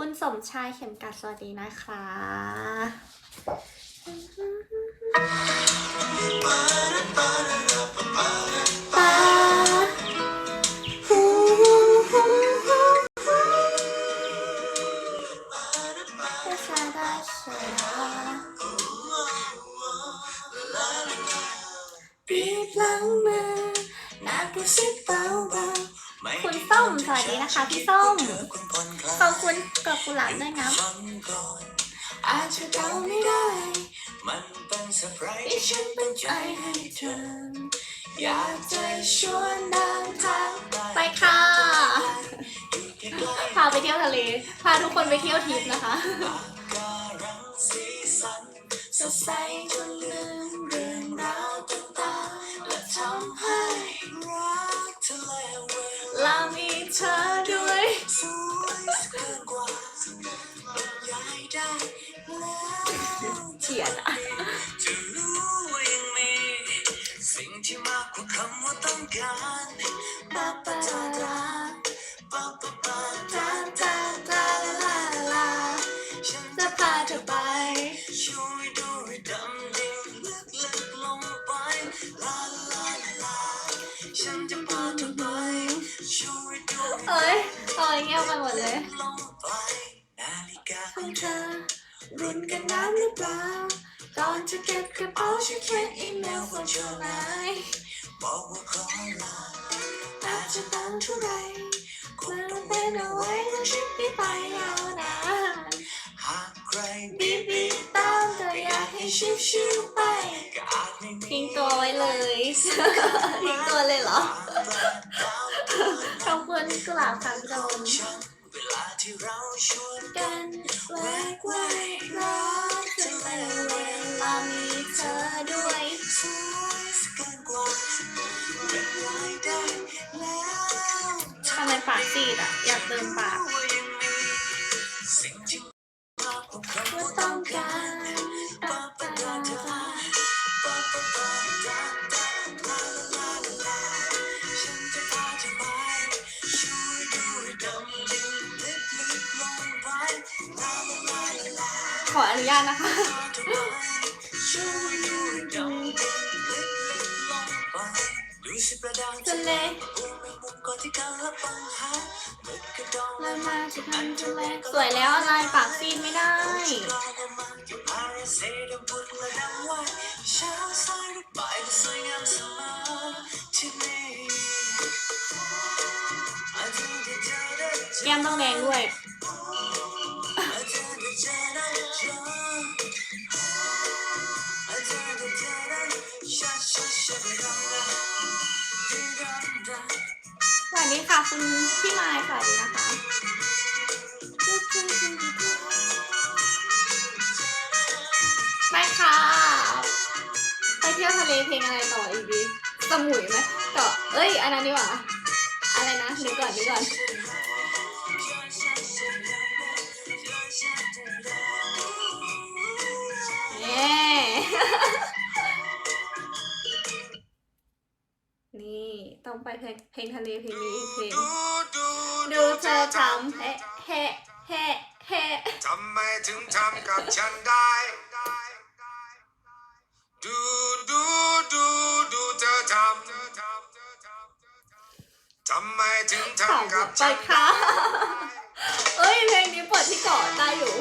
คุณสมชายเข็มกัดสวัสดีนะคะปาฮูฮูฮูฮูภาษาดาชาบีบหลังมือนักกระซิบเบาๆคุณส้มสวัสดีนะคะ พี่ส้ม ขอบคุณกับกุหลาบด้วยนะอาจจะเดาไม่ได้ มันเป็นเซอร์ไพรส์ที่ฉันเป็นใจให้เธอ อยากจะชวนเดินทางไปค่ะพาไปเที่ยวทะเล พาทุกคนไปเที่ยวทริปนะคะการังสีสันสดใสจนลืมเรื่อง เฉียดอะจะรู้ว่ายังมีสิ่งที่มากกว่าคำว่าต้องการปาปาลาลาปะปะปะตาตาตาลาลาฉันจะพาเธอไปช่วยดูให้ดำดิ่งลึกๆลงไปลาลาลาฉันจะพาเธอไปช่วยดูให้เอ้ยเอ้ยเงียบไปหมดเลย ลงไปนาฬิกาขขอองงเธเธออ รุนกันน้ำหรือเปล่า ตอนจะเก็บกระเป๋าฉันเขียนอีเมลส่งจดหมายบอกว่าขอลาอาจจะต้องเท่าไรควรต้องเป็นเอาไว้ทั้งชีวิตไปยาวนานหากใครบีบีตามก็อยากให้ชิวชิวไปก็อาจไม่มีทิ้งตัวไว้เลยทิ้งตัวเลยเหรอขอบคุณกลาบคำโดนฉันเวลา ที่เราชวนกันแวกไว้รักเธอและเวลามีเธอด้วยสวยสกเกินกว่าเป็นไรได้แล้วทำไมปากซีดอะ อยากเติมปาก สิ่งที่มากกว่าคำว่า ออนุญาตนะคะพาเธอไปช่วยดูให้ดำดิ่งลึกๆลงไปดูสิประดาวทะเลปูไม่บุกก่อนที่กันแลอกระดองลอยมาที่ทันทะเลสวยแล้วอะไรปากซีดไม่ได้ แก้มต้องแดงด้วย สวัสดีค่ะคุณพี่ไมายสวัสดีนะคะ ไปค่ะ ไปเที่ยวทะเลเพลงอะไรต่ออีกดีสมุยไหมต่อเอ้ย อันนั้นดีกว่า อะไรนะนึกก่อนนึกก่อน ไปเพลงเพลงทะเลเพลงนี้อีกเพลงดูเธอทำเฮ้เฮ้เฮ้เฮ้ทำไมถึงทำกับฉันได้ ดูดูดูดูเธอทำทำไมถึงถามทำกับไปฉันค่ะเอ้ยเพลงนี้เปิดที่เกาะได้อยู่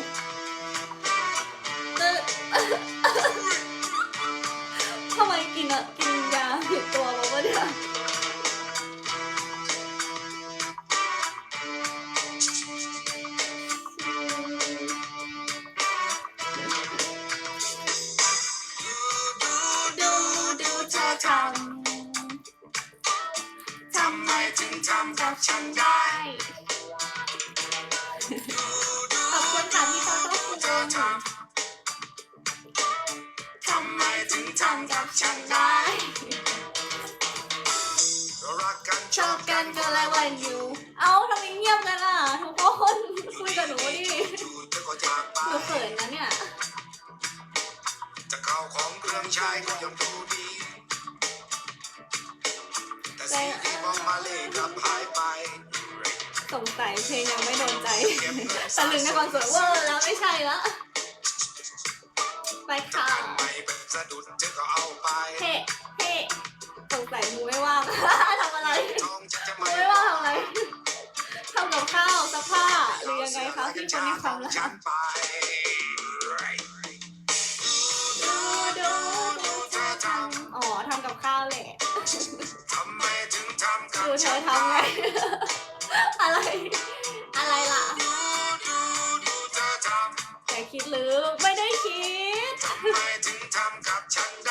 ทำ ทำไมถึงทำกับฉันได้ ขอบคุณค่ะที่ต้อนรับคุณโอมทำไมถึงทำกับฉันได้ เรารักกันชอบกันก็แล้ววันอยู่ เอาทำไมเงียบกันล่ะทุกคนคุยกับหนูดิ ดูเธอก็จากไปหนูเขินนะเนี่ย จะเข้าของเครื่องใช้ก็ยังดู เลยกลับหายไปสงสัยเพลงยังไม่โดนใจเก็บเงินตะลึงในคอนเสิร์ตเวอร์แล้วไม่ใช่ละไปค่ะไม่เป็นสะดุดเธอก็เอาไปเฮ้เฮ้สงสัยมูไม่ว่างทำอะไรทองจะจะมูไม่ไม่ว่างทำอะไรทำกับข้าวซักผ้าหรือยังไงคะพี่คนมีความรัฉักนไปดูดูดูเธอทำอ๋อทำกับข้าวแหละ อยู่เธอทำไง อะไร อะไรล่ะแต่คิดหรือไม่ได้คิด